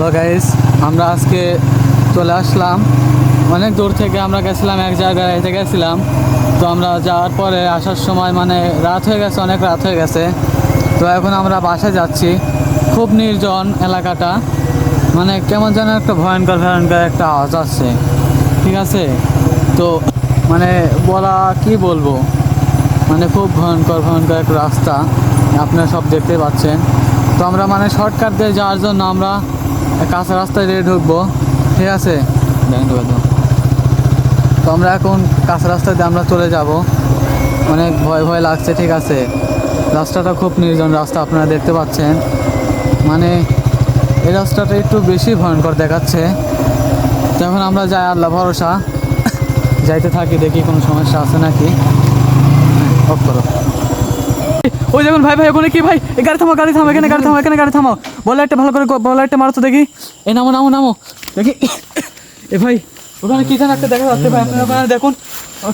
Hello guys, আমরা আজকে চলে আসলাম। অনেক দূর থেকে আমরা গেছিলাম, এক জায়গায় এতে গেছিলাম। তো আমরা যাওয়ার পরে আসার সময় মানে রাত হয়ে গেছে, অনেক রাত হয়ে গেছে। তো এখন আমরা বাসায় যাচ্ছি। খুব নির্জন এলাকাটা। মানে কেমন যেন একটা ভয়ঙ্কর ভয়ঙ্কর একটা আওয়াজ আসছে। ঠিক আছে? তো মানে বলা কি বলব? মানে খুব ভয়ঙ্কর ভয়ঙ্কর একটা রাস্তা। আপনারা সব দেখতে পাচ্ছেন। তো আমরা মানে শর্টকাট দিয়ে যাওয়ার জন্য আমরা কাঁচা রাস্তায় দিয়ে ঢুকবো। ঠিক আছে। তো আমরা এখন কাঁচা রাস্তা দিয়ে আমরা চলে যাব। অনেক ভয় ভয় লাগছে, ঠিক আছে? রাস্তাটা খুব নির্জন রাস্তা, আপনারা দেখতে পাচ্ছেন। মানে এই রাস্তাটা একটু বেশি ভয়ঙ্কর দেখাচ্ছে। তো এখন আমরা যাই, আল্লাহ ভরসা। যাইতে থাকি, দেখি কোনো সমস্যা আছে নাকি। অফ করো। ওই দেখুন ভাই ভাই ওখানে কি ভাই? এই গাড়ি থামো গাড়ি থামো এখানে গাড়ি থামো এখানে গাড়ি থামো বলে একটা ভালো করে বলে একটা মারো তো দেখি। এই নামো নামো নামো। দেখি। এ ভাই, ওখানে কি যেন একটা দেখা যাচ্ছে ভাই, আপনারা ওখানে দেখুন।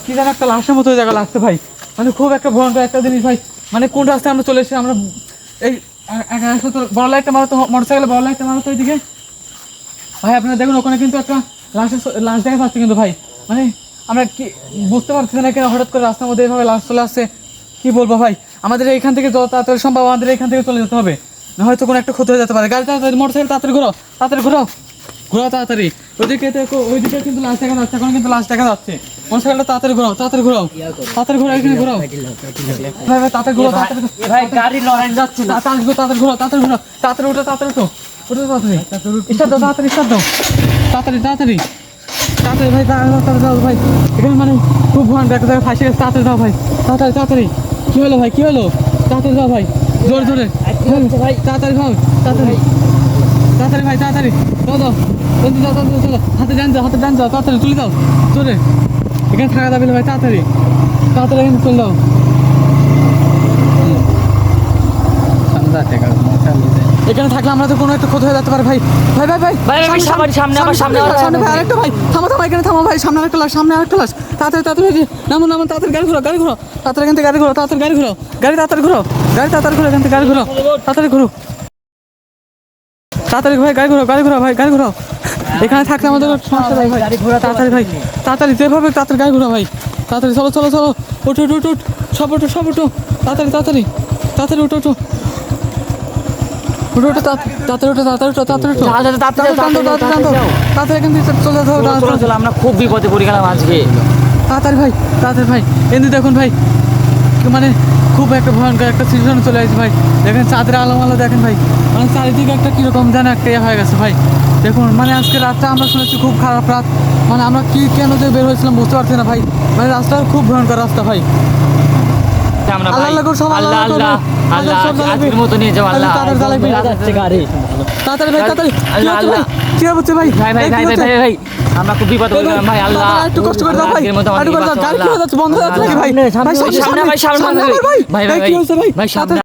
কি যেন একটা লাশের মতো জায়গা লাগছে ভাই। মানে খুব একটা ভয়ঙ্কর একটা জিনিস ভাই। মানে কোন রাস্তায় আমরা চলে এসেছি আমরা এই বড় লাইটটা মারো তো মোটর সাইকেলে বড় লাইটটা মারো তো ওইদিকে ভাই, আপনারা দেখুন, ওখানে কিন্তু একটা লাশের লাশ দেখা যাচ্ছে কিন্তু ভাই। মানে আমরা কি, বুঝতে পারছি না কেন হঠাৎ করে রাস্তার মধ্যে এভাবে লাশ চলে আসছে। কি বলব ভাই? আমাদের এখান থেকে যত তাড়াতাড়ি সম্ভব আমাদের এখান থেকে চলে যেতে হবে। না হয়তো কোনো একটা ক্ষতি হয়ে যেতে পারে। গাড়ি তাড়াতাড়ি মোটর সাইকেল তাড়াতাড়ি ঘোরাও তাড়াতাড়ি ঘোরাও। ঘোরাও তাড়াতাড়ি। ওইদিকে দেখো ওইদিকে কিন্তু লাশ দেখা যাচ্ছে এখন কিন্তু লাশ দেখা যাচ্ছে। মোটর সাইকেলটা তাড়াতাড়ি ঘোরাও তাড়াতাড়ি ঘোরাও। তাড়াতাড়ি ঘোরাও এখানে ঘোরাও। ভাই ভাই তাড়াতাড়ি ঘোরাও তাড়াতাড়ি ভাই গাড়ি লড়াই যাচ্ছে না। তাড়াতাড়ি ঘোরাও, তাড়াতাড়ি ঘোরাও তাড়াতাড়ি ঘোরাও। তাড়াতাড়ি উঠো তাড়াতাড়ি উঠো। তাড়াতাড়ি। দাও তাড়াতাড়ি স্টার্ট দাও। তাড়াতাড়ি তাড়াতাড়ি। তাড়াতাড়ি ভাই তাড়াতাড়ি দাও ভাই এখানে মানে খুব ভয়ঙ্কর একটা জায়গায় ফাঁসে গেছে। তাড়াতাড়ি দাও ভাই। তাড়াতাড়ি তাড়াতাড়ি। কি হলো ভাই? কি হলো? তাড়াতাড়ি যাও ভাই। জোরে জোরে। ভাই তাড়াতাড়ি খাও তাড়াতাড়ি। তাড়াতাড়ি ভাই, তাড়াতাড়ি। দাও দাও। জলদি দাও তাড়াতাড়ি চলো। হাতে ডান যাও, হাতে ডান যাও। তাড়াতাড়ি তুলে দাও। জোরে। এখানে থাকা যাবে ভাই, তাড়াতাড়ি। তাড়াতাড়ি এখানে চলে দাও। এখানে থাকলে আমরা তো কোনো একটা ক্ষতি হয়ে যেতে পারে ভাই। ভাই ভাই ভাই ভাই, ভাই, সামনে, সামনে, আমার সামনে, সামনে ভাই আরেকটা ভাই থামো থামো এখানে থামো ভাই সামনে আরেকটা লাশ সামনে আরেকটা লাশ। তাড়াতাড়ি তাড়াতাড়ি নামো নামো তাড়াতাড়ি গাড়ি ঘোরাও গাড়ি ঘোরাও তাড়াতাড়ি এখান থেকে গাড়ি ঘোরাও তাড়াতাড়ি গাড়ি ঘোরাও গাড়ি তাড়াতাড়ি ঘোরাও গাড়ি তাড়াতাড়ি ঘোরাও এখান থেকে গাড়ি ঘোরাও তাড়াতাড়ি ঘোরাও তাড়াতাড়ি ভাই গাড়ি ঘোরাও গাড়ি ঘোরাও ভাই গাড়ি ঘোরাও এখানে থাকলে আমাদের সমস্যা ভাই ভাই। গাড়ি ঘোরাতে তাড়াতাড়ি ভাই তাড়াতাড়ি যেভাবে তাড়াতাড়ি গাড়ি ঘোরাও ভাই। তাড়াতাড়ি চলো চলো চলো ওঠো ওঠো ওঠো সব ওঠো সব ওঠো তাড়াতাড়ি তাড়াতাড়ি তাড়াতাড়ি ওঠো ওঠো ওঠো তাড়াতাড়ি ওঠো তাড়াতাড়ি এখান থেকে চলে তাড়াতাড়ি। চলো, আমরা খুব বিপদে পড়ে গেলাম আজকে। তাড়াতাড়ি ভাই তাড়াতাড়ি ভাই। এমনি দেখুন ভাই মানে খুব একটা ভয়ঙ্কর একটা সিচুয়েশন চলে আসছে ভাই। দেখেন চাঁদের আলো আলো দেখেন ভাই। মানে চারিদিকে একটা কীরকম যেন একটা ইয়ে হয়ে গেছে ভাই। দেখুন মানে আজকে রাতটা আমরা শুনেছি খুব খারাপ রাত। মানে আমরা কি কেন যে বের হয়েছিলাম বুঝতে পারছি না ভাই। মানে রাস্তা খুব ভয়ঙ্কর রাস্তা ভাই। আমরা আল্লাহ আল্লাহ আল্লাহ। আজকের মতো নিয়ে যাও আল্লাহ। ভাই হচ্ছে ভাই হচ্ছে ভাই ভাই ভাই ভাই হচ্ছে? আমরা খুব বিপদে গেলাম ভাই? আল্লাহ একটু কষ্ট করে দাও ভাই একটু করে দাও গাড়ি কি যাচ্ছে বন্ধ হয়ে যাচ্ছে ভাই ভাই সামনে ভাই সামনে ভাই। ভাই ভাই ভাই সামনে